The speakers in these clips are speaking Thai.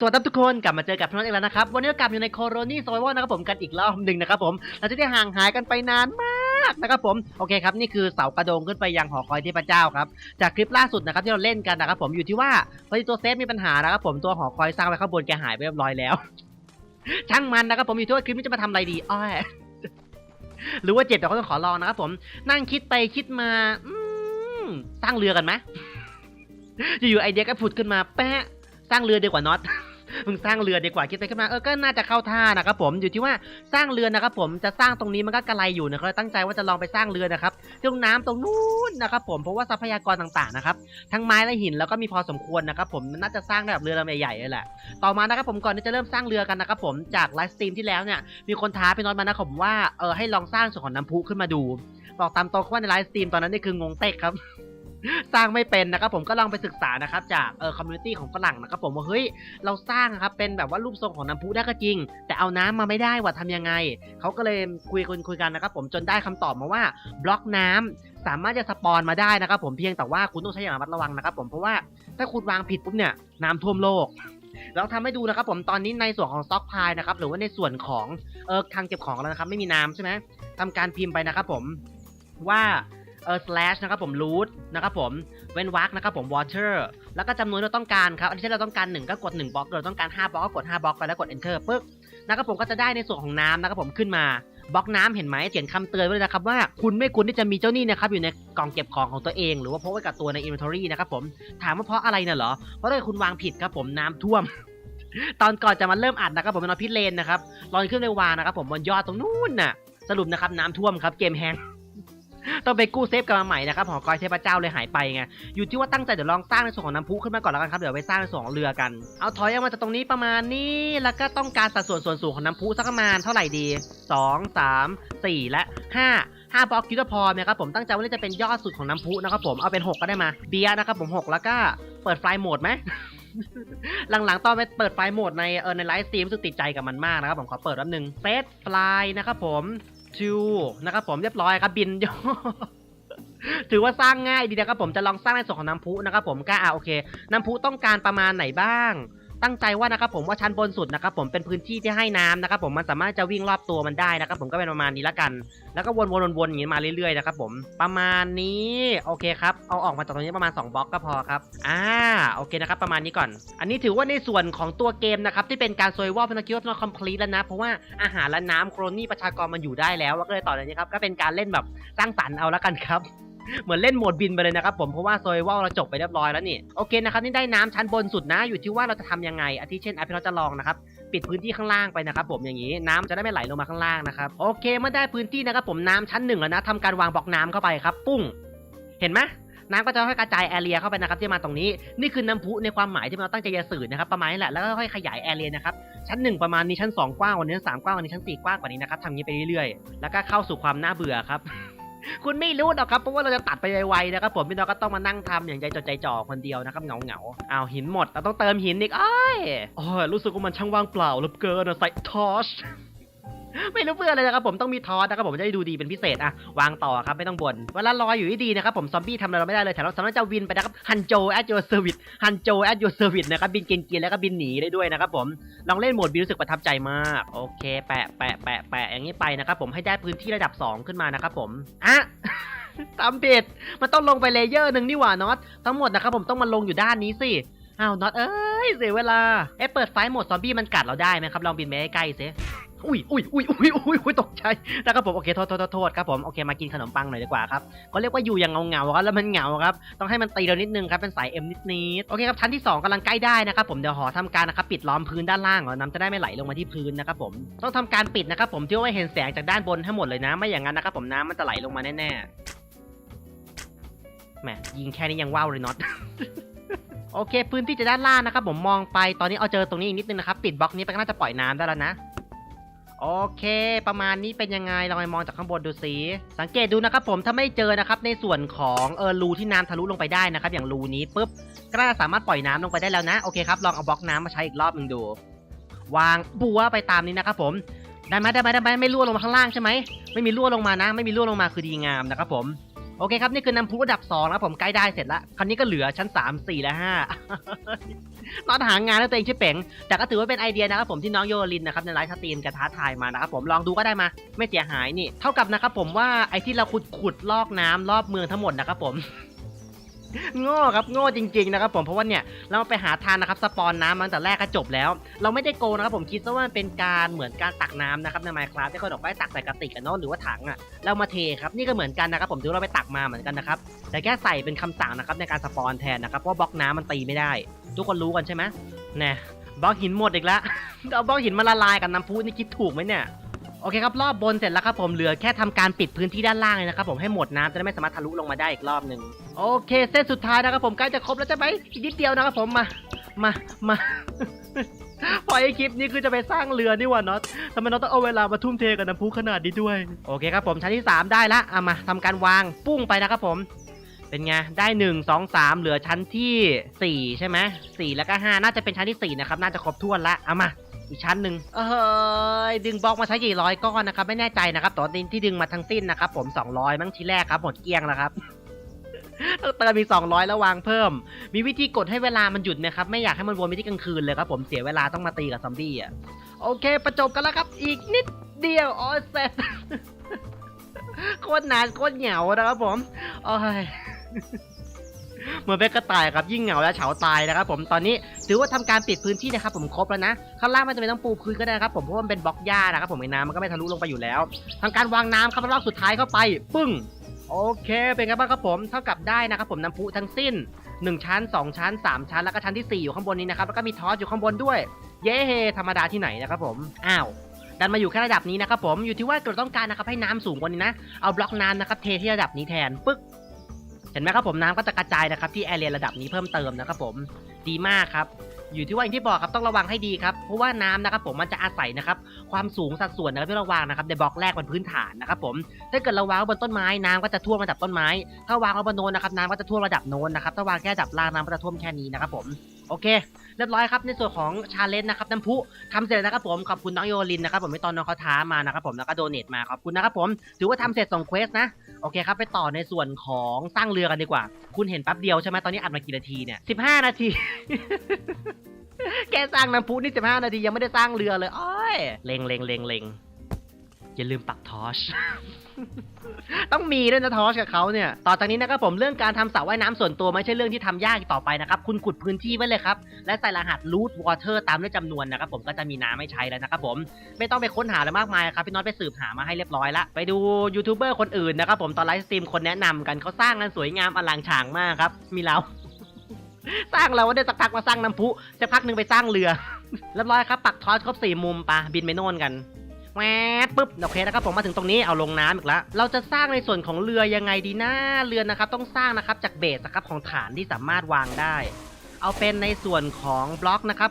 สวัสดีครับทุกคนกลับมาเจอกับพี่น้องอีกแล้วนะครับ วันนี้เรากลับอยู่ในโคโรนี่ซอยวอนะครับผมกันอีกรอบหนึ่งนะครับผมเราจะได้ห่างหายกันไปนานมากนะครับผมโอเคครับนี่คือเสากระโดงขึ้นไปยังหอคอยเทพเจ้าครับจากคลิปล่าสุดนะครับที่เราเล่นกันนะครับผมอยู่ที่ว่าพอดีตัวเซฟมีปัญหานะครับผมตัวหอคอยสร้างไว้ข้างบนแกหายไปเรียบร้อยแล้ว ช่างมันนะครับผมอยู่ที่ว่าคลิปนี้จะมาทำอะไรดีอ้อยหรือว่าเจ็บแต่ก็ต้องขอลองนะครับผมนั่งคิดไปคิดมาอืมสร้างเรือกันไหมอยู่ๆไอเดียก็ผุดขึ้นมาแปะสร้างเรือดีกว่าน็อต มึงสร้างเรือดีกว่าคิดไปขึ้นมาเออก็น่าจะเข้าท่านะครับผมอยู่ที่ว่าสร้างเรือนะครับผมจะสร้างตรงนี้มันก็กระไรอยู่นะครับตั้งใจว่าจะลองไปสร้างเรือนะครับตรงน้ำตรงนู้นนะครับผมเพราะว่าทรัพยากรต่างๆนะครับทั้งไม้และหินแล้วก็มีพอสมควรนะครับผมมันน่าจะสร้างได้แบบเรือลำใหญ่ๆเลยแหละต่อมานะครับผมก่อนที่จะเริ่มสร้างเรือกันนะครับผมจากไลฟ์สตรีมที่แล้วเนี่ยมีคนท้าพี่น็อตมานะครับผมว่าเออให้ลองสร้างส่วนของน้ำพุขึ้นมาดู บอกตามตรงว่าในไลฟ์สตรีมตอนนั้นนี่คืองงเต็กครับ สร้างไม่เป็นนะครับผมก็ลองไปศึกษานะครับจากเออคอมมูนิตี้ของฝรั่งนะครับผมว่าเฮ้ยเราสร้างครับเป็นแบบว่ารูปทรงของน้ำพุได้ก็จริง แต่เอาน้ำมาไม่ได้ว่าทำยังไงเขาก็เลยคุยคุยคุยกันนะครับผมจนได้คำตอบมาว่าบล็อกน้ำสามารถจะสปอนมาได้นะครับผมเพียงแต่ว่าคุณต้องใช้อย่างระมัดระวังนะครับผมเพราะว่าถ้าคุณวางผิดปุ๊บเนี่ยน้ำท่วมโลกเราทำให้ดูนะครับผมตอนนี้ในส่วนของสต็อกพายนะครับหรือว่าในส่วนของเออทางเก็บของแล้วนะครับไม่มีน้ำใช่ไหมทำการพิมพ์ไปนะครับผมว่า เออ slash นะครับผม root นะครับผม เว้นวรรคนะครับผม water แล้วก็จำนวนที่เราต้องการครับอันที่เราต้องการ 1 ก็กด 1บล็อกเราต้องการ 5บล็อกก็กด 5บล็อกไปแล้วกด enter ปึ๊บนะครับผมก็จะได้ในส่วนของน้ำนะครับผมขึ้นมาบล็อกน้ำเห็นไหมเขียนคำเตือนไว้เลยนะครับว่าคุณไม่ควรที่จะมีเจ้าหนี้นะครับอยู่ในกล่องเก็บของของตัวเอง หรือว่าพกไว้กับตัวใน inventory นะครับผมถามว่าเพราะอะไรน่ะเหรอ เพราะถ้าคุณวางผิดครับผมน้ำท่วม ตอนก่อนจะมาเริ่มอัดนะครับผมเป็นนอนพิเลนนะครับลอยขึ้นไปวางนะครับผมบนยอดตรงนู้นน่ะ สรุปนะครับน้ำท่วมครับเกมแฮง ต้องไปกู้เซฟกันมาใหม่นะครับหอกอยเทพเจ้าเลยหายไปไงอยู่ที่ว่าตั้งใจเดี๋ยวลองสร้างในส่วนของน้ำพุขึ้นมาก่อนแล้วกันครับเดี๋ยวไปสร้างในส่วนของเรือกันเอาถอยออกมาจากตรงนี้ประมาณนี้แล้วก็ต้องการสัดส่วนส่วนสูงของน้ำพุสักประมาณเท่าไหร่ดี 2 3 4 และ5 5บล็อกคิดว่าพอไหมครับผมตั้งใจว่าจะเป็นยอดสุดของน้ำพุนะครับผมเอาเป็น 6 ก็ได้มาเบียร์นะครับผม6 แล้วก็เปิดไฟโหมดไหมหลังๆตอนไปเปิดไฟโหมดในเออในไลฟ์สตรีมรู้สึกติดใจกับมันมากนะครับผมขอเปิดแป๊บนึงเฟสไฟนะครับผม ชิวนะครับผมเรียบร้อยครับบินยถือว่าสร้างง่ายดีนะครับผมจะลองสร้างในส่วนของน้ำพุนะครับผมก็อ่าโอเค น้ำพุต้องการประมาณไหนบ้าง ตั้งใจว่านะครับผมว่าชั้นบนสุดนะครับผมเป็นพื้นที่ที่ให้น้ำนะครับผมมันสามารถจะวิ่งรอบตัวมันได้นะครับผมก็เป็นประมาณนี้ละกัน แล้วก็วนๆวนๆอย่างนี้มาเรื่อยๆนะครับผมประมาณนี้โอเคครับเอาออกมาจากตรงนี้ประมาณ 2บล็อกก็พอครับอ่าโอเคนะครับประมาณนี้ก่อน อันนี้ถือว่าในส่วนของตัวเกมนะครับที่เป็นการซวยวอลพนักคิดว่าเราคอมพลีทแล้วนะเพราะว่าอาหารและน้ำโครนี่ประชากรมันอยู่ได้แล้วก็เลยต่อจากนี้ครับก็เป็นการเล่นแบบสร้างสรรค์เอาละกันครับ เหมือนเล่นโหมดบินไปเลยนะครับผมเพราะว่าโซยว่าเราจบไปเรียบร้อยแล้วนี่โอเคนะครับนี่ได้น้ำชั้นบนสุดนะ อยู่ที่ว่าเราจะทำยังไงอาทิเช่นอาพี่เราจะลองนะครับปิดพื้นที่ข้างล่างไปนะครับผมอย่างนี้น้ำจะได้ไม่ไหลลงมาข้างล่างนะครับโอเคเมื่อได้พื้นที่นะครับผมน้ำชั้นหนึ่งแล้วนะทำการวางบล็อกน้ำเข้าไปครับ ปุ้ง เห็นไหมน้ำก็จะค่อยกระจายแอเรียเข้าไปนะครับที่มาตรงนี้ นี่คือน้ำพุในความหมายที่เราตั้งใจจะสื่อนะครับประมาณนี้แหละแล้วก็ค่อยขยายแอเรียนะครับชั้นหนึ่งประมาณนี้ชั้นสองกว้างกว่านี้ชั้นสกว้างกว่านี้ชั้นสี่กว้างกว่านี้นะครับทำนี้ไปเรื่อยๆ แล้วก็เข้าสู่ความน่าเบื่อครับ คุณไม่รู้หรอกครับเพราะว่าเราจะตัดไปไวๆนะครับผมพี่น้องก็ต้องมานั่งทำอย่างใจจดใจจ่อคนเดียวนะครับเหงาเหงาเอาหินหมดเราต้องเติมหินอีกอ้อยโอ้ยรู้สึกว่ามันช่างว่างเปล่าเหลือเกินอะใส่ทอช ไม่รู้เพื่ออะไรนะครับผมต้องมีทอสนะครับผมจะได้ดูดีเป็นพิเศษอะวางต่อครับไม่ต้องบน่นเวลาลอยอยู่ดีนะครับผมซอมบี้ทำอะไรเราไม่ได้เลยแต่เราสามารถจะวินไปนะครับฮันโจแอดยูเซอร์วิสฮันโจแอดยูเซอร์วิสนะครับบินเกรียนแล้วก็บินหนีได้ด้วยนะครับผมลองเล่นโหมดบินรู้สึกประทับใจมากโอเค แปะแปะแปะแปะอย่างนี้ไปนะครับผมให้ได้พื้นที่ระดับ 2 ขึ้นมานะครับผมอะตามผิดมันต้องลงไปเลเยอร์หนึ่งนี่หว่าน็อตทั้งหมดนะครับผมต้องมาลงอยู่ด้านนี้สิอ้าวน็อตเอ้ยเสียเวลาเอ๊ะเปิดไฟโหมดซอมบี้มันกัดเราได้ไหมครับลองบินไปใกล้ๆสิ อุ้ยอุ้ยอุ้ยอุ้ยอุ้ยอุ้ยตกใจนะครับผมโอเคโทษโทษโทษครับผมโอเคมากินขนมปังหน่อยดีกว่าครับเขาเรียกว่าอยู่อย่างเงาเงาครับแล้วมันเหงาครับต้องให้มันตีเรานิดนึงครับเป็นสายเอ็มนิดนิดโอเคครับชั้นที่สองกำลังใกล้ได้นะครับผมเดี๋ยวหอทำการนะครับปิดล้อมพื้นด้านล่างก่อนน้ำจะได้ไม่ไหลลงมาที่พื้นนะครับผมต้องทำการปิดนะครับผมที่ว่าให้เห็นแสงจากด้านบนทั้งหมดเลยนะ ไม่อย่างนั้นนะครับผมน้ำมันจะไหลลงมาแน่ๆแหมยิงแค่นี้ยังว้าวเลยน็อตโอเค พื้นที่จะด้านล่างนะครับผมมองไปตอนนี้เอาเจอตรงนี้อีกนิดนึงนะครับปิดบล็อกนี้ไปก็น่าจะปล่อยน้ำได้แล้วนะ โอเค ประมาณนี้เป็นยังไงลองไปมองจากข้างบนดูสิสังเกตดูนะครับผมถ้าไม่เจอนะครับในส่วนของเออรูที่น้ำทะลุลงไปได้นะครับ อย่างรูนี้ปุ๊บก็จะสามารถปล่อยน้ำลงไปได้แล้วนะโอเคครับลองเอาบล็อกน้ำมาใช้อีกรอบหนึ่งดู วางบัวไปตามนี้นะครับผมได้ไหมได้ไหมได้ไหมไม่รั่วลงมาข้างล่างใช่ไหมไม่มีรั่วลงมานะ ไม่มีรั่วลงมาคือดีงามนะครับผม โอเคครับ นี่คือน้ำพุระดับ2นะครับผมใกล้ได้เสร็จแล้ว คราวนี้ก็เหลือชั้น 3 4 และ5นอนหางานแล้วตัวเองชื่อเป๋งแต่ก็ถือว่าเป็นไอเดียนะครับผมที่น้องโยลินนะครับในไลฟ์สตรีมกระท้าทายมานะครับผมลองดูก็ได้มา ไม่เสียหายนี่ เท่ากับนะครับผมว่าไอที่เราขุดขุดลอกน้ำรอบเมืองทั้งหมดนะครับผม โง่ครับโง่จริงๆนะครับผมเพราะว่าเนี่ยเราไปหาทานนะครับสปอนน้ำมาตั้งแต่แรกก็จบแล้ว เราไม่ได้โกงนะครับผมคิดซะว่ามันเป็นการเหมือนการตักน้ำนะครับในไมค์คลาสที่เขาบอกว่าให้ตักใส่กระติกกันเนาะหรือว่าถังอะเรามาเทครับนี่ก็เหมือนกันนะครับผมถือว่เราไปตักมาเหมือนกันนะครับแต่แค่ใส่เป็นคำสั่งนะครับในการสปอนแทนนะครับเพราะบล็อกน้ำมันตีไม่ได้ ทุกคนรู้กันใช่ไหมแน่บล็อกหินหมดอีกแล้วเอาบล็อกหินมาละลายกับน้ำพุนี่คิดถูกไหมเนี่ย โอเคครับรอบบนเสร็จแล้วครับผมเหลือแค่ทำการปิดพื้นที่ด้านล่างเลยนะครับผมให้หมดน้ำจะได้ไม่สามารถทะลุลงมาได้อีกรอบหนึ่งโอเค เส้นสุดท้ายนะครับผมใกล้จะครบแล้วใช่ไหมอีกนิดเดียวนะครับผมมามามาปล่อยไอคลิปนี้คือจะไปสร้างเรือนี่ว่าน็อตทำไมน็อตต้องเอาเวลามาทุ่มเทกับน้ำพุขนาดนี้ด้วย โอเคครับผมชั้นที่ 3 ได้ละเอามาทำการวางปุ้งไปนะครับผม เป็นไงได้หนึ่งสองสามเหลือชั้นที่สี่ใช่ไหมสี่แล้วก็ห้าน่าจะเป็นชั้นที่สี่นะครับน่าจะครบถ้วนละเอามา อีกชั้นหนึ่งเอ้ยดึงบล็อกมาใช้กี่ร้อยก้อนนะครับไม่แน่ใจนะครับตอนนี้ที่ดึงมาทั้งสิ้นนะครับผม 200 มั้งทีแรกครับหมดเกลี้ยงแล้วครับต้องเติมอีก200 แล้ววางเพิ่ม มีวิธีกดให้เวลามันหยุดนะครับ ไม่อยากให้มันวนไปที่กลางคืนเลยครับผมเสียเวลาต้องมาตีกับซอมบี้อะโอเค ประจบกันแล้วครับ อีกนิดเดียวอ๋อเสร็จโคตรนานโคตรเหงานะครับผมโอ้ย เหมือนเป็นกระต่ายครับยิ่งเหงาและเฉาตายนะครับผมตอนนี้ถือว่าทำการปิดพื้นที่นะครับผมครบแล้วนะข้างล่างไม่จำเป็นต้องปูพื้นก็ได้นะครับผมเพราะว่ามันเป็นบล็อกหญ้านะครับผมไอ้น้ำมันก็ไม่ทะลุลงไปอยู่แล้วทำการวางน้ำครับรอบสุดท้ายเข้าไปปึ้งโอเคเป็นไงบ้างครับผมเท่ากับได้นะครับผมน้ำพุทั้งสิ้น 1 ชั้น 2 ชั้น 3 ชั้นแล้วก็ชั้นที่ 4 อยู่ข้างบนนี้นะครับแล้วก็มีทอสอยู่ข้างบนด้วย เย้เฮธรรมดาที่ไหนนะครับผมอ้าวดันมาอยู่แค่ระดับนี้นะครับผมอยู่ที่ว่าเราต้องการนะครับให้น้ำสูงกว่านี้นะเอาบล็อกน้ำนะครับเทที่ระดับนี้แทนปึ๊ก ห็นไหมครับผมน้ำก็จะกระจายนะครับที่แอเรียระดับนี้เพิ่มเติมนะครับผมดีมากครับอยู่ที่ว่าอย่างที่บอกครับต้องระวังให้ดีครับเพราะว่าน้ำนะครับผมมันจะอาศัยนะครับความสูงสัดส่วนนะครับที่เราวางนะครับในบล็อกแรกบนพื้นฐานนะครับผมถ้าเกิดเราวางบนต้นไม้น้ำก็จะท่วมระดับต้นไม้ ถ้าวางบนโนนนะครับน้ำก็จะท่วมระดับโนนนะครับถ้าวางแค่ระดับล่างน้ำก็จะท่วมแค่นี้นะครับผมโอเค เรียบร้อยครับในส่วนของชาเลนจ์นะครับน้ำพุทำเสร็จแล้วนะครับผมขอบคุณน้องโยลินนะครับผมที่ตอนน้องเขาท้ามานะครับผมแล้วก็โดเนทมาขอบคุณนะครับผมถือว่าทำเสร็จส่งเควสนะโอเคครับไปต่อในส่วนของสร้างเรือกันดีกว่า คุณเห็นแป๊บเดียวใช่ไหมตอนนี้อัดมากี่นาทีเนี่ยสิบห้านาทีแกสร้างน้ำพุนี่สิบห้านาทียังไม่ได้สร้างเรือเลยโอ้ยเล็งเล็งเล็งเล็งอย่าลืมปักทอช ต้องมีด้วยนะทอชกับเขาเนี่ย ต่อจากนี้นะครับผมเรื่องการทำสระว่ายน้ำส่วนตัวไม่ใช่เรื่องที่ทำยากอีกต่อไปนะครับ คุณขุดพื้นที่ไว้เลยครับ และใส่รหัส root water ตามด้วยจำนวนนะครับผมก็จะมีน้ำให้ใช้แล้วนะครับผม ไม่ต้องไปค้นหาอะไรมากมายครับพี่น็อตไปสืบหามาให้เรียบร้อยละไปดูยูทูบเบอร์คนอื่นนะครับผมตอนไลฟ์สตรีมคนแนะนำกันเขาสร้างกันสวยงามอลังฉางมากครับ มีเรา สร้างเราได้สักพักมาสร้างน้ำพุสักพักหนึ่งไปสร้างเรือ เรียบร้อยครับปักทอสครบสี่มุมปะบินไปโน่นกัน แหวดปุ๊บโอเคนะครับผมมาถึงตรงนี้เอาลงน้ำอีกแล้วเราจะสร้างในส่วนของเรือยังไงดีนะเรือนะครับต้องสร้างนะครับจากเบสนะครับของฐานที่สามารถวางได้ เอาเป็นในส่วนของบล็อกนะครับ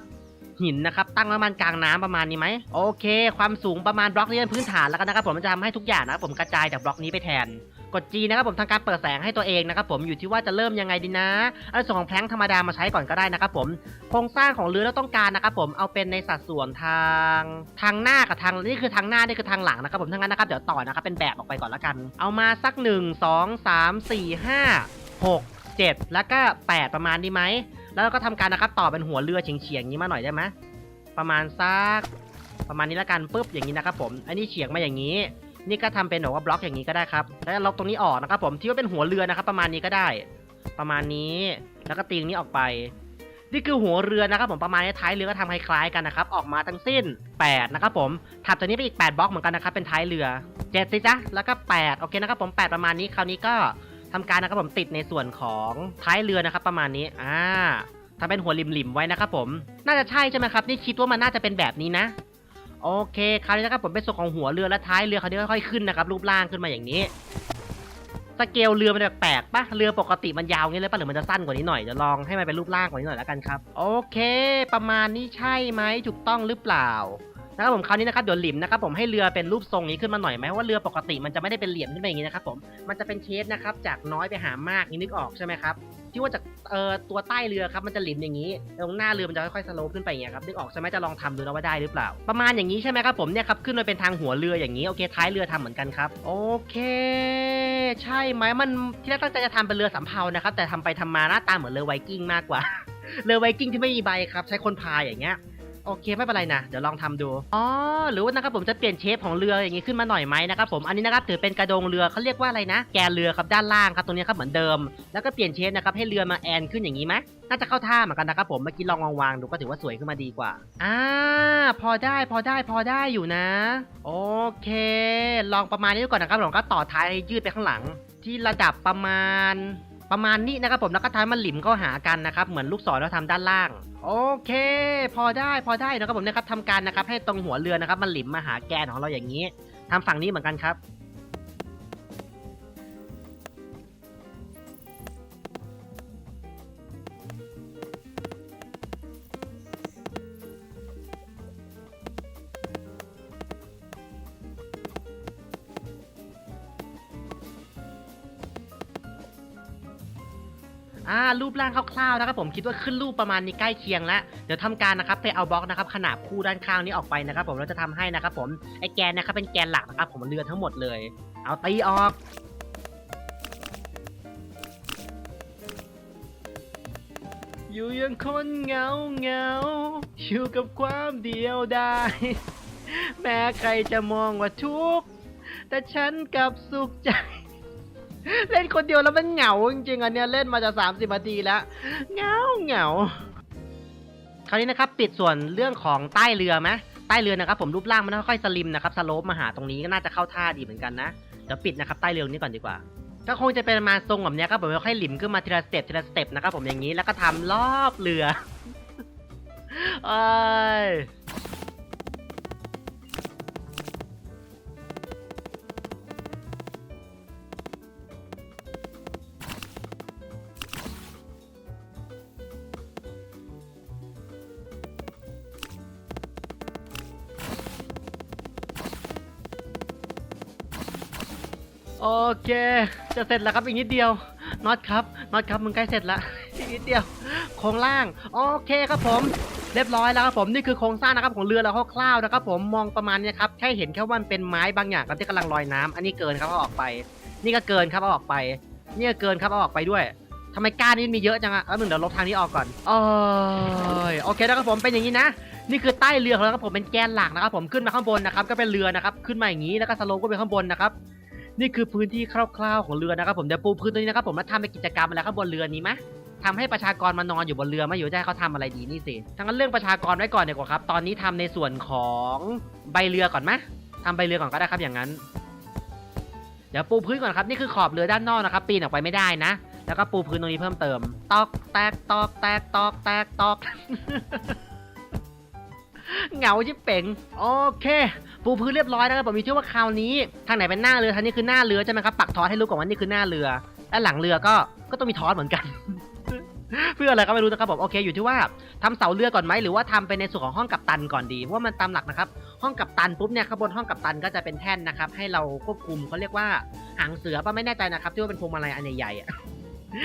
หินนะครับตั้งประมาณกลางน้ำประมาณนี้ไหมโอเค ความสูงประมาณบล็อกนี้เป็นพื้นฐานแล้วกันนะครับผมมันจะทำให้ทุกอย่างนะครับผมกระจายจากบล็อกนี้ไปแทน กด G นะครับผมทำการเปิดแสงให้ตัวเองนะครับผมอยู่ที่ว่าจะเริ่มยังไงดีนะเอาส่วนของแพลงธรรมดามาใช้ก่อนก็ได้นะครับผมโครงสร้างของเรือเราต้องการนะครับผมเอาเป็นในสัดส่วนทางทางหน้ากับทางนี่คือทางหน้านี่คือทางหลังนะครับผมทั้างนั้นนะครับเดี๋ยวต่อนะครับเป็นแบบออกไปก่อนละกัน เอามาสัก 1 2 3 4 5 6 7 แล้วก็ 8 ประมาณนี้ไหม แล้วเราก็ทำการนะครับต่อเป็นหัวเรือเฉียงๆอย่างนี้มาหน่อยได้ไหมประมาณสักประมาณนี้ละกันปุ๊บอย่างนี้นะครับผม อันนี้เฉียงมาอย่างนี้ นี่ก็ทำเป็นแบบว่าบล็อกอย่างนี้ก็ได้ครับ แล้วล็อกตรงนี้ออกนะครับผมที่ว่าเป็นหัวเรือนะครับ ประมาณนี้ก็ได้ ประมาณนี้ แล้วก็ตีงนี้ออกไป นี่คือหัวเรือนะครับผมประมาณนี้ท้ายเรือก็ทำคล้ายๆกันนะครับ ออกมาทั้งสิ้น 8 นะครับผมถัดจากนี้ไปอีก 8บล็อกเหมือนกันนะครับ เป็นท้ายเรือ7สิจ๊ะแล้วก็ 8 โอเคนะครับผม 8 ประมาณนี้คราวนี้ก็ทำการนะครับผมติดในส่วนของท้ายเรือนะครับ ประมาณนี้อ่าทำเป็นหัวริมๆไว้นะครับผม น่าจะใช่ใช่ไหมครับ นี่คิดว่ามันน่าจะเป็นแบบนี้นะ โอเคคราวนี้นะครับผมเป็นส่วนของหัวเรือและท้ายเรือเขาวนี้ค่อยๆขึ้นนะครับรูปร่างขึ้นมาอย่างนี้สเกลเรือมันแปลกๆปะเรือปกติมันยาวงี้เลยปะหรือมันจะสั้นกว่านี้หน่อยจะลองให้มันเป็นรูปร่างกว่านี้หน่อยแล้วกันครับโอเค ประมาณนี้ใช่ไหมถูกต้องหรือเปล่านะครับผมคราวนี้นะครับเดี๋ยวหลิมนะครับผมให้เรือเป็นรูปทรงนี้ขึ้นมาหน่อยไหมว่าเรือปกติมันจะไม่ได้เป็นเหลี่ยมขึ้นไปอย่างนี้นะครับผมมันจะเป็นเชฟนะครับจากน้อยไปหามากนี่นึกออกใช่ไหมครับ ที่ว่าจากเอ่อตัวใต้เรือครับมันจะหลิมอย่างนี้ตรงหน้าเรือมันจะค่อยๆสโลปขึ้นไปอย่างเงี้ยครับนึกออกใช่ไหมจะลองทำดูนะว่าได้หรือเปล่า ประมาณอย่างนี้ใช่ไหมครับผมเนี่ยครับขึ้นมาเป็นทางหัวเรืออย่างนี้โอเคท้ายเรือทำเหมือนกันครับโอเค ใช่ไหมมันที่แรกตั้งใจจะทำเป็นเรือสำเภานะครับแต่ทำไปทำมาหน้าตาเหมือนเรือไวกิ้งมากกว่าเรือไวกิ้งที่ไม่มีใบครับ ใช้คนพายอย่างเงี้ย โอเคไม่เป็นไรนะเดี๋ยวลองทำดูอ๋อหรือว่านะครับผมจะเปลี่ยนเชฟของเรืออย่างงี้ขึ้นมาหน่อยไหมนะครับผมอันนี้นะครับถือเป็นกระโดงเรือเขาเรียกว่าอะไรนะ แกเรือครับด้านล่างครับตรงนี้ครับเหมือนเดิม แล้วก็เปลี่ยนเชฟนะครับให้เรือมาแอนขึ้นอย่างนี้ไหมน่าจะเข้าท่าเหมือนกันนะครับผมเมื่อกี้ลองวางๆดูก็ถือว่าสวยขึ้นมาดีกว่าอ่าพอได้พอได้พอได้อยู่นะ โอเค ลองประมาณนี้ดูก่อนนะครับผมก็ต่อท้ายยืดไปข้างหลัง ที่ระดับประมาณ ประมาณนี้นะครับผมแล้วก็ท้ายมันหลิมเข้าหากันนะครับเหมือนลูกศรเราทำด้านล่าง โอเค พอได้พอได้นะครับผมนะครับทำการนะครับให้ตรงหัวเรือนะครับมันหลิมมาหาแกนของเราอย่างนี้ทำฝั่งนี้เหมือนกันครับ อ่ารูปร่างคร่าวๆนะครับผมคิดว่าขึ้นรูปประมาณนี้ใกล้เคียงแล้วเดี๋ยวทำการนะครับไปเอาบล็อกนะครับขนาบคู่ด้านข้างนี้ออกไปนะครับ ผมเราจะทำให้นะครับผมไอแกนนะครับเป็นแกนหลักนะครับผมเรือทั้งหมดเลย เอาตีออกอยู่ยังคนเหงาเหงาอยู่กับความเดียวได้แม้ใครจะมองว่าทุกข์แต่ฉันกลับสุขใจ เล่นคนเดียวแล้วมันเหงาจริงๆอันเนี้ยเล่นมาจะสามสิบนาทีแล้วเหงาเหงาคราวนี้นะครับปิดส่วนเรื่องของใต้เรือไหมใต้เรือนะครับผมรูปร่างมันค่อยๆสลิมนะครับสโลปมาหาตรงนี้ก็น่าจะเข้าท่าดีเหมือนกันนะเดี๋ยวปิดนะครับใต้เรือนี้ก่อนดีกว่าก็คงจะเป็นมาทรงแบบเนี้ยครับผมค่อยๆหลิมขึ้นมาทีละสเต็ปทีละสเต็ปนะครับผมอย่างนี้แล้วก็ทำรอบเรือเอ้ย โอเค จะเสร็จแล้วครับอีกนิดเดียวน็อตครับน็อตครับมึงใกล้เสร็จแล้วอีกนิดเดียวโครงล่างโอเคครับผม เรียบร้อยแล้วครับผมนี่คือโครงสร้างนะครับของเรือเราคร่าวๆนะครับผมมองประมาณนี้ครับแค่เห็นแค่ว่ามันเป็นไม้บางอย่างครับที่กำลังลอยน้ำอันนี้เกินครับเอาออกไป นี่ก็เกินครับเอาออกไป นี่ก็เกินครับเอาออกไปด้วยทำไมก้านนี้มีเยอะจังอะแล้วมึงเดี๋ยวลบทางนี้ออกก่อนโอ้ยโอเคนะครับผมเป็นอย่างนี้นะ นี่คือใต้เรือของเราครับผมเป็นแกนหลักนะครับผมขึ้นมาข้างบนนะครับก็เป็นเรือนะครับขึ้นมาอย่างนี้แล้วก็สโลปก็ไปข้างบนนะครับ นี่คือพื้นที่คร่าวๆของเรือนะครับผมเดี๋ยวปูพื้นตรงนี้นะครับผมแล้วทำเป็นกิจกรรมอะไรข้างบนเรือนี้ไหมทำให้ประชากรมานอนอยู่บนเรือไหมอยู่ได้เขาทำอะไรดีนี่สิทั้งนั้นเรื่องประชากรไว้ก่อนดีกว่าครับ ตอนนี้ทำในส่วนของใบเรือก่อนไหมทำใบเรือก่อนก็ได้ครับอย่างนั้น เดี๋ยวปูพื้นก่อนครับนี่คือขอบเรือด้านนอกนะครับ ปีนออกไปไม่ได้นะ แล้วก็ปูพื้นตรงนี้เพิ่มเติม ตอกแตกตอกแตกตอกแตกตอก เหงาชิบเป่งโอเค ปูพื้นเรียบร้อยนะครับผมมีชื่อว่าคราวนี้ ทางไหนเป็นหน้าเรือทางนี้คือหน้าเรือใช่ไหมครับปักทอสให้รู้ก่อนว่านี่คือหน้าเรือ และหลังเรือก็ก็ต้องมีทอสเหมือนกัน เพื่ออะไรก็ไม่รู้นะครับผมโอเคอยู่ที่ว่าทำเสาเรือก่อนไหมหรือว่าทำเป็นในส่วนของห้องกัปตันก่อนดีเพราะว่ามันตามหลักนะครับ ห้องกัปตันปุ๊บเนี่ยข้างบนห้องกัปตันก็จะเป็นแท่นนะครับ ให้เราควบคุมเขาเรียกว่าหางเสือป่ะไม่แน่ใจนะครับที่ว่าเป็นพวงมาลัยอันใหญ่ๆอะ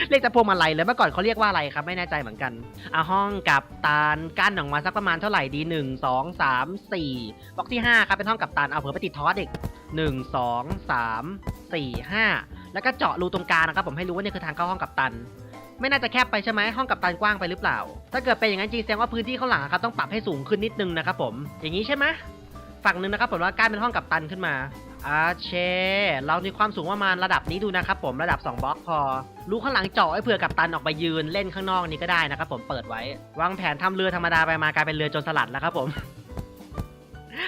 เรียกแต่พวงมาลัยเลยเมื่อก่อนเขาเรียกว่าอะไรครับไม่แน่ใจเหมือนกันอะห้องกัปตันกั้นออกมาสักประมาณเท่าไหร่ดีหนึ่งสองสามสี่บล็อกที่ห้าครับเป็นห้องกัปตันเอาเผื่อไปติดทอสอีกหนึ่งสองสามสี่ห้าแล้วก็เจาะรูตรงกลางนะครับผมให้รู้ว่านี่คือทางเข้าห้องกัปตัน ไม่น่าจะแคบไปใช่ไหมห้องกัปตันกว้างไปหรือเปล่า ถ้าเกิดเป็นอย่างนั้นจริงแสดงว่าพื้นที่ข้างหลังครับต้องปรับให้สูงขึ้นนิดนึงนะครับผมอย่างนี้ใช่ไหมฝั่งหนึ่งนะครับผมว่าการเป็นห้องกัปตันขึ้นมา อาเช เรามีความสูงประมาณระดับนี้ดูนะครับผมระดับ 2บล็อกพอรู้ข้างหลังเจาะไว้เผื่อกัปตันออกไปยืนเล่นข้างนอกนี้ก็ได้นะครับผมเปิดไว้ วางแผนทำเรือธรรมดาไปมากลายเป็นเรือโจรสลัดแล้วครับผม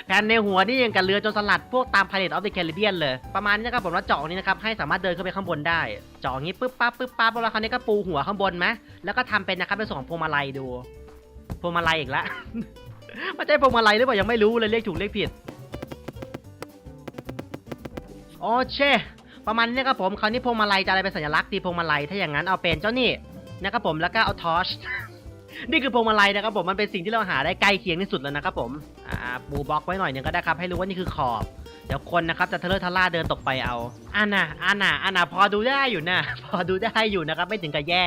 แผนในหัวนี่ยังกับเรือโจรสลัดพวกตาม Pirate of the Caribbean เลย ประมาณนี้นะครับผมแล้วเจาะนี้นะครับให้สามารถเดินขึ้นไปข้างบนได้ เจาะอย่างนี้ปึ๊บปั๊บปึ๊บปั๊บแล้วคราวนี้ก็ปูหัวข้างบนไหมแล้วก็ทำเป็นนะครับเป็นส่วนของพวงมาลัยดูพวงมาลัยอีกแล้วไม่ใช่พวงมาลัยหรือเปล่ายังไม่รู้เลยเรียกถูกเรียกผิด โอเคประมาณนี้ครับผมคราวนี้พวงมาลัยจะอะไรเป็นสัญลักษณ์ดีพวงมาลัยถ้าอย่างนั้นเอาเป็นเจ้านี่นะครับผมแล้วก็เอาทอชนี่คือพวงมาลัยนะครับผมมันเป็นสิ่งที่เราหาได้ใกล้เคียงที่สุดแล้วนะครับผมอ่าปูบล็อกไว้หน่อยหนึงก็ได้ครับ ให้รู้ว่านี่คือขอบ เดี๋ยวคนนะครับจะทะเลอะทะล่าเดินตกไปเอาอันน่ะอันน่ะอันน่ะพอดูได้อยู่นะพอดูได้อยู่นะครับไม่ถึงกับแย่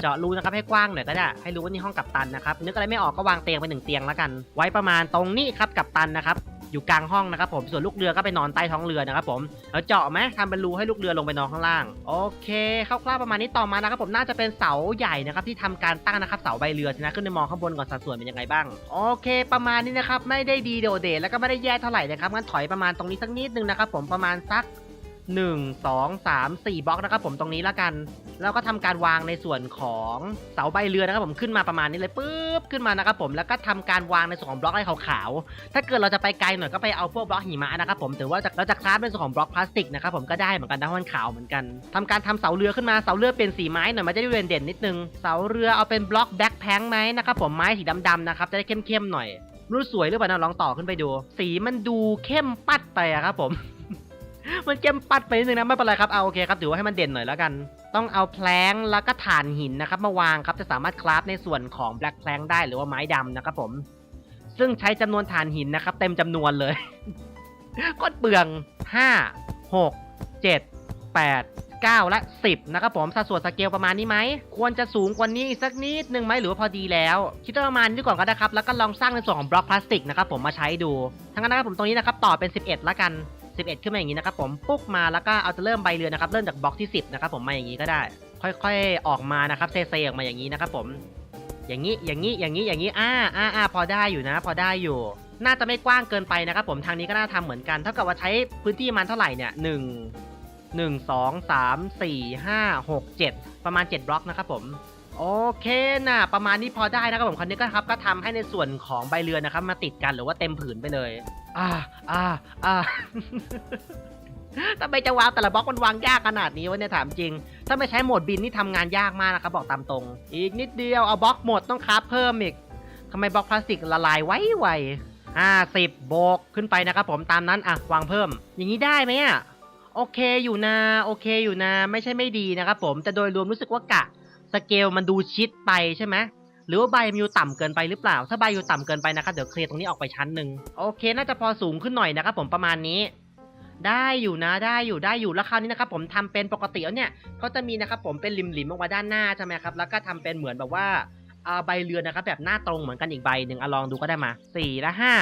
เจาะรูนะครับให้กว้างหน่อยก็ได้ ให้รู้ว่านี่ห้องกัปตันนะครับนึกอะไรไม่ออกก็วางเตียงไปหนึ่งเตียงแล้วกัน ไว้ประมาณตรงนี้ครับกัปตันนะครับ อยู่กลางห้องนะครับผมส่วนลูกเรือก็ไปนอนใต้ท้องเรือนะครับผมแล้วเจาะไหมทำเป็นรูให้ลูกเรือลงไปนอนข้างล่างโอเคคร่าวๆประมาณนี้ต่อมานะครับผมน่าจะเป็นเสาใหญ่นะครับที่ทำการตั้งนะครับเสาใบเรือสินะขึ้นไปมองข้างบนก่อนสัดส่วนเป็นยังไงบ้างโอเค ประมาณนี้นะครับไม่ได้ดีโดดเด่นแล้วก็ไม่ได้แย่เท่าไหร่นะครับงั้นถอยประมาณตรงนี้สักนิดนึงนะครับผมประมาณสัก 1 2 3 4บล็อกนะครับผมตรงนี้แล้วกัน แล้วก็ทำการวางในส่วนของเสาใบเรือนะครับผมขึ้นมาประมาณนี้เลยปุ๊บขึ้นมานะครับผมแล้วก็ทำการวางในส่วนของบล็อกไอะไรขาวๆถ้าเกิดเราจะไปไกลหน่อยก็ไปเอาพวกบล็อกหิมะนะครับผมถือว่าจะเราจะคราฟในส่วนของบล็อกพลาสติกนะครับผมก็ได้เหมือนกันนะเพราะมันขาวเหมือนกันทำการทำเสาเรือขึ้นมาเสาเรือเป็นสีไม้หน่อยมันจะได้เด่นๆนิดนึงเสาเรือเอาเป็นบล็อกแบ็คแพงไหมนะครับผมไม้สีดำๆนะครับจะได้เข้มๆหน่อยรู้สวยหรือเปล่านะลองต่อขึ้นไปดู สีมันดูเข้มปัดไปอะครับผม มันเข้มปัดไปนิดนึงนะไม่เป็นไรครับเอาโอเคครับถือว่าให้มันเด่นหน่อยแล้วกัน ต้องเอาแพลงแล้วก็ถ่านหินนะครับมาวางครับจะสามารถคราฟในส่วนของแบล็กแพลงได้หรือว่าไม้ดำนะครับผม ซึ่งใช้จำนวนถ่านหินนะครับ เต็มจำนวนเลยก็เปลือง5 6 7 8 9และ10นะครับผมสัดส่วนสเกลประมาณนี้ไหมควรจะสูงกว่านี้สักนิดนึงไหมหรือว่าพอดีแล้วคิดว่าประมาณนี้ก่อนก็ได้ครับแล้วก็ลองสร้างในส่วนของบล็อกพลาสติกนะครับผมมาใช้ดูทั้งนั้นนะครับผมตรงนี้นะครับต่อเป็น 11ละกัน 11 ขึ้นมาอย่างนี้นะครับผมปุ๊กมาแล้วก็เอาจะเริ่มใบเรือนะครับเริ่มจากบล็อกที่ 10นะครับผมมาอย่างนี้ก็ได้ ค่อยๆออกมานะครับเซเซออกมาอย่างนี้นะครับผมอย่างนี้อย่างนี้อย่างนี้อย่างนี้อ่าอ่าอ่าพอได้อยู่นะ พอได้อยู่ น่าจะไม่กว้างเกินไปนะครับผมทางนี้ก็น่าทำเหมือนกันเท่ากับว่าใช้พื้นที่มันเท่าไหร่เนี่ยหนึ่งหนึ่งสองสามสี่ห้าหกเจ็ดประมาณ7บล็อกนะครับผม โอเคนะประมาณนี้พอได้นะครับผมคราวนี้ก็ครับก็ทำให้ในส่วนของใบเรือนะครับ มาติดกันหรือว่าเต็มผืนไปเลย อ่าอ่าอ่าทำไมจะวางแต่ละบล็อกมันวางยากขนาดนี้วะเนี่ยถามจริง ถ้าไม่ใช้โหมดบินนี่ทำงานยากมากนะครับบอกตามตรง อีกนิดเดียวเอาบล็อกหมดต้องคราฟเพิ่มอีกทำไมบล็อกพลาสติกละลายไวไวอ่าสิบโบกขึ้นไปนะครับผมตามนั้นอะวางเพิ่ม อย่างนี้ได้ไหมอะโอเคอยู่นะโอเคอยู่นะ ไม่ใช่ไม่ดีนะครับผมแต่โดยรวมรู้สึกว่ากะ สเกลมันดูชิดไปใช่ไหมหรือว่าใบมันอยู่ต่ำเกินไปหรือเปล่า ถ้าใบอยู่ต่ำเกินไปนะครับเดี๋ยวเคลียร์ตรงนี้ออกไปชั้นหนึ่งโอเค น่าจะพอสูงขึ้นหน่อยนะครับผมประมาณนี้ ได้อยู่นะได้อยู่ได้อยู่แล้วคราวนี้นะครับผมทำเป็นปกติแล้วเนี่ยก็จะมีนะครับผมเป็นริมๆออกมาด้านหน้าใช่ไหมครับแล้วก็ทำเป็นเหมือนแบบว่าเอาใบเรือนะครับแบบหน้าตรงเหมือนกันอีกใบหนึ่งอลองดูก็ได้มาสี่และห้า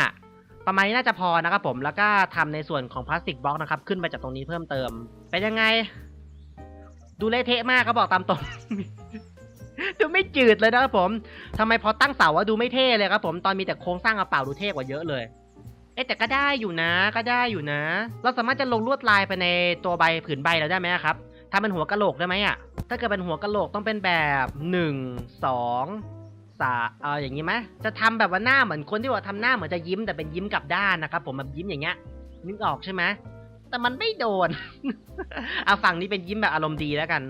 ประมาณนี้น่าจะพอนะครับผมแล้วก็ทำในส่วนของพลาสติกบล็อกนะครับขึ้นไปจากตรงนี้เพิ่มเติมเป็นยังไง ดูเละเทะมากครับอกตามตรง ดูไม่จืดเลยนะครับผมทำไมพอตั้งเสาว่าดูไม่เท่เลยครับผมตอนมีแต่โครงสร้างกระเป๋าดูเท่กว่าเยอะเลยเอ๊แต่ก็ได้อยู่นะ ก็ได้อยู่นะ เราสามารถจะลงลวดลายไปในตัวใบผืนใบเราได้ไหมครับทำเป็นหัวกะโหลกได้ไหมอะถ้าเกิดเป็นหัวกะโหลกต้องเป็นแบบหนึ่งสองสาเอออย่างนี้ไหมจะทำแบบว่าหน้าเหมือนคนที่ว่าทำหน้าเหมือนจะยิ้มแต่เป็นยิ้มกลับด้านนะครับผมแบบยิ้มอย่างเงี้ยนึกออกใช่ไหม แต่มันไม่โดน เอาฝั่งนี้เป็นยิ้มแบบอารมณ์ดีแล้วกัน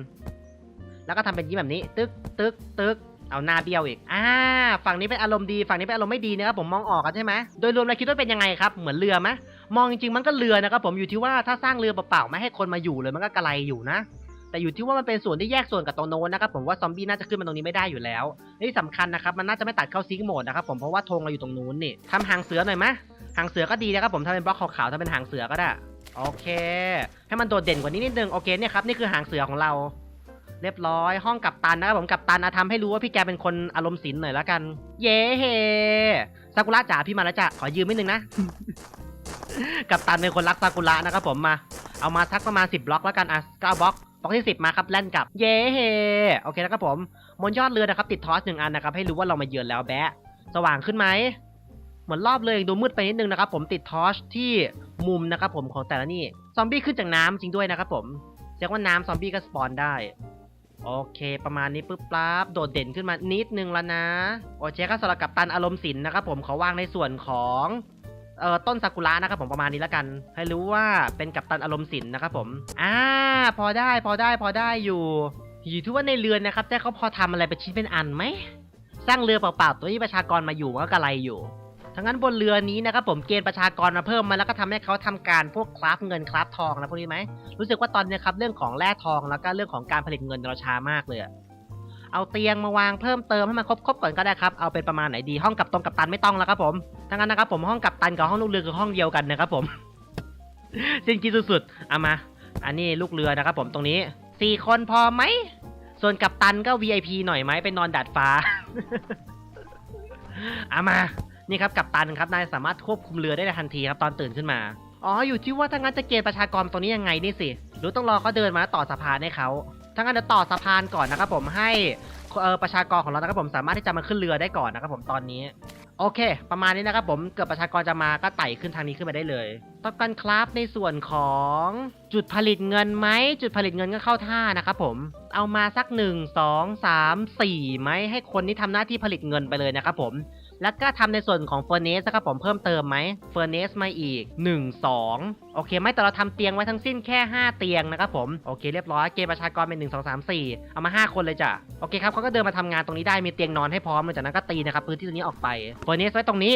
แล้วก็ทำเป็นยิ้มแบบนี้ ตึกตึกตึกเอาหน้าเบี้ยวอีก อ่า ฝั่งนี้เป็นอารมณ์ดี ฝั่งนี้เป็นอารมณ์ไม่ดีนะครับผมมองออกกันใช่ไหมโดยรวมเราคิดว่าเป็นยังไงครับ เหมือนเรือไหมมองจริงๆมันก็เรือนะครับผมอยู่ที่ว่าถ้าสร้างเรือเปล่าๆไม่ให้คนมาอยู่เลยมันก็กระไรอยู่นะ แต่อยู่ที่ว่ามันเป็นส่วนที่แยกส่วนกับตรงโน้นนะครับผมว่าซอมบี้น่าจะขึ้นมาตรงนี้ไม่ได้อยู่แล้วและที่สำคัญนะครับมันน่าจะไม่ตัดเข้าซิงโหมดนะครับผมเพราะว่าธงเราอยู่ตรงนู้นนี่ทำหางเสือหน่อยไหมหางเสือก็ดีนะครับผมถ้าเป็นบล็อกขาวๆถ้าเป็นหางเสือก็ได้ โอเค ให้มันโดดเด่นกว่านี้นิดนึงโอเคเนี่ยครับนี่คือหางเสือของเรา เรียบร้อยห้องกัปตันนะครับผมกัปตันอะทำให้รู้ว่าพี่แกเป็นคนอารมณ์ศิลหน่อยแล้วกัน เย้เฮซากุระจ๋าพี่มาแล้วจ้ะขอยืมนิดนึงนะ กัปตันเป็นคนรักซากุระนะครับผมมาเอามาสักประมาณ 10บล็อกแล้วกันอะก็เอาบล็อกบล็อกที่ 10 มาครับแล่นกลับ เย้เฮโอเคนะครับผมบนยอดเรือนะครับติดทอสหนึ่งอันนะครับให้รู้ว่าเรามาเยือนแล้วแบะสว่างขึ้นไหม เหมือนรอบเลยยังดูมืดไปนิดนึงนะครับผมติดทอชที่มุมนะครับผมของแต่ละนี่ซอมบี้ขึ้นจากน้ำจริงด้วยนะครับผมแสดงว่าน้ำซอมบี้ก็สปอนได้ โอเค ประมาณนี้ปุ๊บปั๊บโดดเด่นขึ้นมานิดนึงแล้วนะ โอเคก็สำหรับกัปตันอารมณ์ศิลป์นะครับผมเขาวางในส่วนของเอ่อต้นซากุระนะครับผมประมาณนี้แล้วกัน ให้รู้ว่าเป็นกัปตันอารมณ์ศิลป์นะครับผมอ่าพอได้พอได้พอได้อยู่อยู่ที่ว่าในเรือนนะครับแต่เขาพอทำอะไรเป็นชิ้นเป็นอันไหมสร้างเรือเปล่าๆตัวที่ประชากรมาอยู่ก็กระไรอยู่ ทั้งนั้นบนเรือนี้นะครับผมเกณฑ์ประชากรมาเพิ่มมาแล้วก็ทำให้เขาทำการพวกคราฟเงินคราฟทองนะพวกนี้ไหมรู้สึกว่าตอนนี้ครับเรื่องของแร่ทองแล้วก็เรื่องของการผลิตเงินเราช้ามากเลยเอาเตียงมาวางเพิ่มเติมให้มันครบๆก่อนก็ได้ครับเอาเป็นประมาณไหนดีห้องกับตรงกับตันไม่ต้องแล้วครับผมทั้งนั้นนะครับผมห้องกับตันกับห้องลูกเรือคือห้องเดียวกันนะครับผมสิ้นคิดสุดๆเอามา อันนี้ลูกเรือนะครับผมตรงนี้สี่คนพอไหมส่วนกัปตันก็ VIP หน่อยไหมไปนอนดาดฟ้าเอามา นี่ครับกัปตันครับนายสามารถควบคุมเรือได้ในทันทีครับตอนตื่นขึ้นมา อ๋ออยู่ที่ว่าถ้างั้นจะเกณฑ์ประชากรตรงนี้ยังไงนี่สิหรือต้องรอเขาเดินมาต่อสะพานให้เขาถ้างั้นเดี๋ยวต่อสะพานก่อนนะครับผมให้เออประชากรของเรานะครับผมสามารถที่จะมาขึ้นเรือได้ก่อนนะครับผมตอนนี้โอเค ประมาณนี้นะครับผม เกิดประชากรจะมาก็ไต่ขึ้นทางนี้ขึ้นไปได้เลย ต้องการครับในส่วนของจุดผลิตเงินไหม จุดผลิตเงินก็เข้าท่านะครับผม เอามาสักหนึ่งสองสามสี่ไหมให้คนที่ทำหน้าที่ผลิตเงินไปเลยนะครับผม แล้วก็ทำในส่วนของเฟอร์เนสนะครับผมเพิ่มเติมไหมเฟอร์เนสมาอีก 1 2 โอเคไม่แต่เราทำเตียงไว้ทั้งสิ้นแค่ 5 เตียงนะครับผมโอเคเรียบร้อยเกณฑ์ประชากรเป็น 1 2 3 4 เอามา 5 คนเลยจ้ะโอเคครับเขาก็เดินมาทำงานตรงนี้ได้มีเตียงนอนให้พร้อมเลยจากนั้นก็ตีนะครับพื้นที่ตรงนี้ออกไปเฟอร์เนสไว้ตรงนี้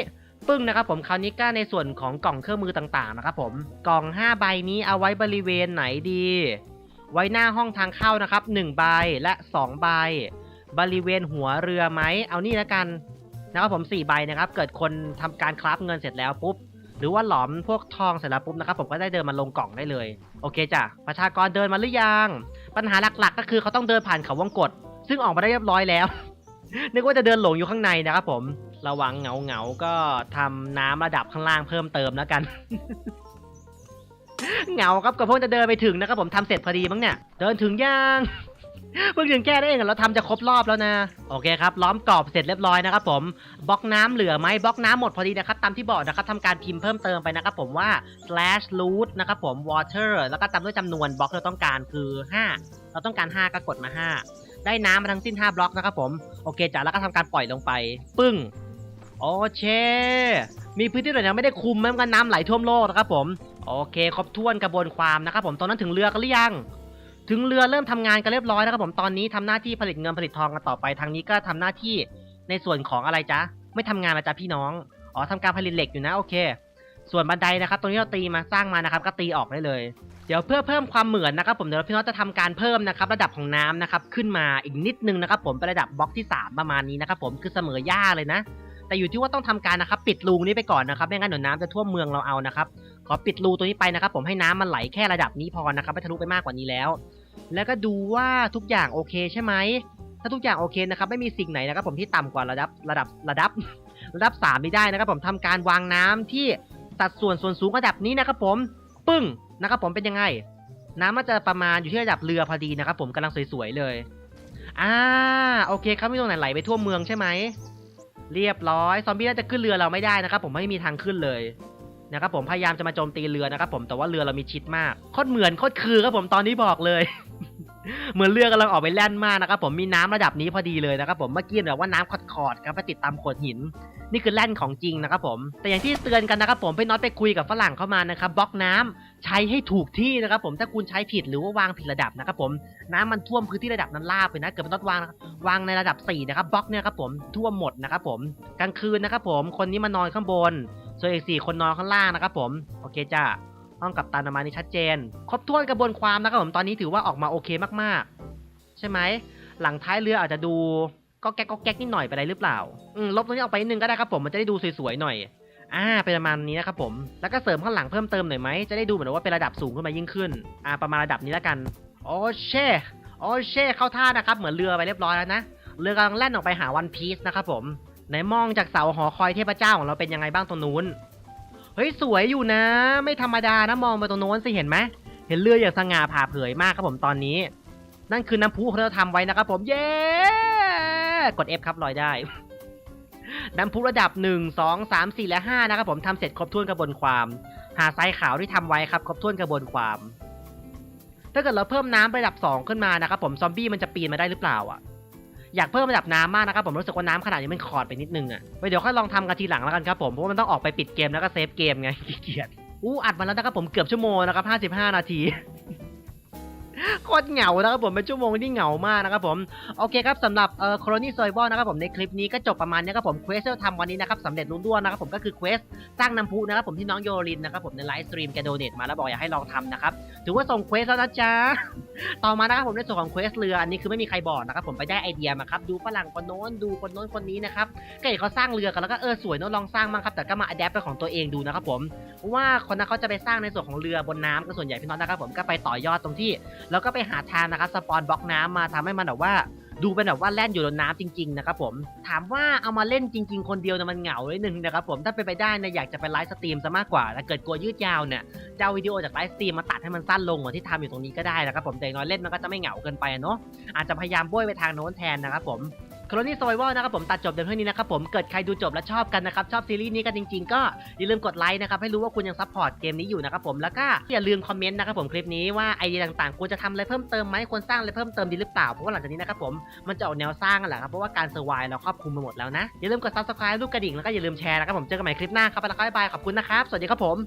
ปึ้งนะครับผมคราวนี้ก็ในส่วนของกล่องเครื่องมือต่างๆนะครับผมกล่อง 5 ใบนี้เอาไว้บริเวณไหนดี ไว้หน้าห้องทางเข้านะครับ1ใบและ 2 ใบบริเวณหัวเรือไหมเอานี่แล้วกัน นะครับผม4ใบนะครับ เกิดคนทำการคราฟเงินเสร็จแล้วปุ๊บ หรือว่าหลอมพวกทองเสร็จแล้วปุ๊บนะครับผมก็ได้เดินมาลงกล่องได้เลย โอเคจ้ะ ประชากรเดินมาหรือยัง ปัญหาหลักๆ ก็คือเขาต้องเดินผ่านเขาวงกฏซึ่งออกมาได้เรียบร้อยแล้ว นึกว่าจะเดินหลงอยู่ข้างในนะครับผม ระวังเหงาเหงาก็ทำน้ำระดับข้างล่างเพิ่มเติมแล้วกันเหงาครับก็เพิ่งจะเดินไปถึงนะครับผมทำเสร็จพอดีมั้งเนี่ย เดินถึงยัง เพิ่งถึงแก้ได้เองอเราทำจะครบรอบแล้วนะ โอเคครับ ล้อมกรอบเสร็จเรียบร้อยนะครับผมบล็อกน้ำเหลือไหมบล็อกน้ำหมดพอดีนะครับ ตามที่บอกนะครับทำการพิมพ์เพิ่มเติมไปนะครับผมว่า slash root นะครับผม water แล้วก็ตามด้วยจำนวนบล็อกที่เราต้องการคือ 5 เราต้องการ 5 ก็กดมา 5 ได้น้ำมาทั้งสิ้น 5 บล็อกนะครับผม โอเคจ้ะแล้วก็ทำการปล่อยลงไป ปึ้ง โอเค มีพื้นที่ไหนยังไม่ได้คุมแม้กันน้ำไหลท่วมโลกนะครับผม โอเค ครบถ้วนกระบวนความนะครับผม ตอนนั้นถึงเรือกันหรือยัง ถึงเรือเริ่มทำงานกันเรียบร้อยแล้วครับผมตอนนี้ทำหน้าที่ผลิตเงินผลิตทองกันต่อไปทางนี้ก็ทำหน้าที่ในส่วนของอะไรจ๊ะไม่ทำงานนะจ๊ะพี่น้องอ๋อทำการผลิตเหล็กอยู่นะโอเค ส่วนบันไดนะครับตรงนี้เราตีมาสร้างมานะครับ ก็ตีออกได้เลย เดี๋ยวเพื่อเพิ่มความเหมือนนะครับผมเดี๋ยวพี่น้องจะทำการเพิ่มนะครับ ระดับของน้ำนะครับขึ้นมาอีกนิดนึงนะครับ ผมเป็นระดับบล็อกที่ 3 ประมาณนี้นะครับ ผมคือเสมอย่าเลยนะ แต่อยู่ที่ว่าต้องทำการนะครับ ปิดรูนี้ไปก่อนนะครับไม่งั้นเดี๋ยวน้ำจะท่วมเมืองเราเอานะครับ ขอปิดรูตัวนี้ไปนะครับ ผมให้น้ำมันไหลแค่ระดับนี้พอนะครับไม่ทะลุไปมากกว่านี้แล้ว แล้วก็ดูว่าทุกอย่างโอเคใช่ไหมถ้าทุกอย่างโอเคนะครับไม่มีสิ่งไหนนะครับ ผมที่ต่ำกว่าระดับระดับระดับระดับ3นี้ได้นะครับ ผมทำการวางน้ำที่สัดส่วนส่วนสูงระดับนี้นะครับ ผมปึ้งนะครับ ผมเป็นยังไง น้ำมันจะประมาณอยู่ที่ระดับเรือพอดีนะครับ ผมกำลังสวยๆเลยอ่าโอเคครับไม่ตรงไหนไหลไปทั่วเมืองใช่ไหมเรียบร้อย ซอมบี้น่าจะขึ้นเรือเราไม่ได้นะครับ ผมไม่มีทางขึ้นเลย นะครับผมพยายามจะมาโจมตีเรือนะครับผมแต่ว่าเรือเรามีชิดมากโคตรเหมือนโคตรคือครับผมตอนนี้บอกเลย เหมือนเรือกำลังออกไปแล่นมากนะครับผมมีน้ำระดับนี้พอดีเลยนะครับผมเมื่อกี้แบบว่าน้ำขอดๆครับไปติดตามโขดหิน นี่คือแล่นของจริงนะครับผม แต่อย่างที่เตือนกันนะครับผมพี่น็อตไปคุยกับฝรั่งเข้ามานะครับบล็อกน้ำใช้ให้ถูกที่นะครับผมถ้าคุณใช้ผิดหรือว่าวางผิดระดับนะครับผมน้ำมันท่วมพื้นที่ระดับนั้นลาบไปนะเกิดพี่น็อตวางวางในระดับ4นะครับบล็อกเนี่ยครับผมท่วมหมดนะครับผมกลางคืนนะครับผมคนนี้มานอนข้างบน ส่วนอีกสี่คนนอนข้างล่างนะครับผม โอเคจ้าห้องกับตันประมาณนี้ชัดเจน ครบถ้วนกระบวนความนะครับผม ตอนนี้ถือว่าออกมาโอเคมากๆ ใช่ไหม หลังท้ายเรืออาจจะดูก็แก๊กก็แก๊กนิดหน่อยไปได้หรือเปล่า อืม ลบตรงนี้ออกไปนิดนึงก็ได้ครับผม มันจะได้ดูสวยๆหน่อย อ่า เป็นประมาณนี้นะครับผม แล้วก็เสริมข้างหลังเพิ่มเติมหน่อยไหม จะได้ดูเหมือนว่าเป็นระดับสูงขึ้นมายิ่งขึ้น อ่า ประมาณระดับนี้แล้วกัน โอเช่ โอเช่ เข้าท่านะครับ เหมือนเรือไปเรียบร้อยแล้วนะเรือกำลังแล่นออกไปหาวันพีซนะครับผม ไหนมองจากเสาหอคอยเทพเจ้าของเราเป็นยังไงบ้างตรงนู้น เฮ้ยสวยอยู่นะ ไม่ธรรมดานะมองไปตรงโน้นสิเห็นไหมเห็นเรืออย่างสง่าผ่าเผยมากครับผมตอนนี้ นั่นคือน้ำพุที่เราทำไว้นะครับผมเย้กด F ครับลอยได้ น้ำพุระดับ 1 2 3 4 และ 5 นะครับผมทำเสร็จครบถ้วนกระบวนความ หาทรายขาวที่ทำไว้ครับ ครบถ้วนกระบวนความ ถ้าเกิดเราเพิ่มน้ำระดับ 2 ขึ้นมานะครับผมซอมบี้มันจะปีนมาได้หรือเปล่าอะ อยากเพิ่มระดับน้ำมากนะครับผมรู้สึกว่าน้ำขนาดนี้มันขอดไปนิดนึงอะไว้เดี๋ยวค่อยลองทำกันทีหลังแล้วกันครับผมเพราะว่ามันต้องออกไปปิดเกมแล้วก็เซฟเกมไงขี้เกียจอู้อัดมาแล้วนะครับผมเกือบชั่วโมงนะครับ 55 นาที โคตรเหงานะครับผมเป็นชั่วโมงที่เหงามากนะครับผมโอเคครับสำหรับเอ่อ Colony Survival นะครับผมในคลิปนี้ก็จบประมาณนี้ครับผมเควสที่เราทำวันนี้นะครับสำเร็จรุ่ร่วงนะครับผมก็คือเควสสร้างน้ำพุนะครับผมที่น้องโยรินนะครับผมในไลฟ์สตรีมแกโดเนตมาแล้วบอกอยากให้ลองทำนะครับถือว่าส่งเควสแล้วนะจ๊ะต่อมานะครับผมในส่วนของเควสเรืออันนี้คือไม่มีใครบอกนะครับผมไปได้ไอเดียมาครับดูฝรั่งคนโน้นดูคนโน้นคนนี้นะครับก็เห็นเขาสร้างเรือกันแล้วก็เออสวยเนอะลองสร้างบ้างครับแต่ก็มาอัดแอปเป็นของตัวเองดูนะครับผมว่าคนนั้นเขาจะไปสร้างในส่วนของเรือบนน้ำก็ส่วนใหญ่พี่น้องนะครับผมก็ไปต่อยอดตรงที่แล้วก็ไปหาทางนะครับสปอนบล็อกน้ำมาทำให้มันแบบว่า ดูเป็นแบบว่าแล่นอยู่บนน้ำจริงๆนะครับผมถามว่าเอามาเล่นจริง ๆ คนเดียวเนี่ยมันเหงาเลยหนึ่งนะครับผมถ้าเป็นไปได้นี่ยอยากจะไปไลฟ์สตรีมซะมากกว่าแต่เกิดกลัวยืดยาวเนี่ยจะเอาวิดีโอจากไลฟ์สตรีมมาตัดให้มันสั้นลงกว่าที่ทำอยู่ตรงนี้ก็ได้นะครับผมแต่น้อยเล่นมันก็จะไม่เหงาเกินไปอะเนาะอาจจะพยายามบ้วยไปทางโน้นแทนนะครับผม ครนี่ซอยว่านะครับผมตัดจบเพียงเท่านี้นะครับผมเกิดใครดูจบและชอบกันนะครับชอบซีรีส์นี้กันจริงๆ ก็อย่าลืมกดไลค์นะครับให้รู้ว่าคุณยังซัพพอร์ตเกมนี้อยู่นะครับผมแล้วก็อย่าลืมคอมเมนต์นะครับผมคลิปนี้ว่าไอเดียต่างๆควรจะทำอะไรเพิ่มเติมไหมควรสร้างอะไรเพิ่มเติมดีหรือเปล่าเพราะว่าหลังจากนี้นะครับผมมันจะออกแนวสร้างกันแหละครับเพราะว่าการเซอร์ไวเราครอบคลุมไปหมดแล้วนะอย่าลืมกด subscribe รูปกระดิ่งแล้วก็อย่าลืมแชร์นะครับผมเจอกันใหม่คลิปหน้าครับแล้วครับบ๊ายบายขอบคุณนะครับสวัสดีครับผม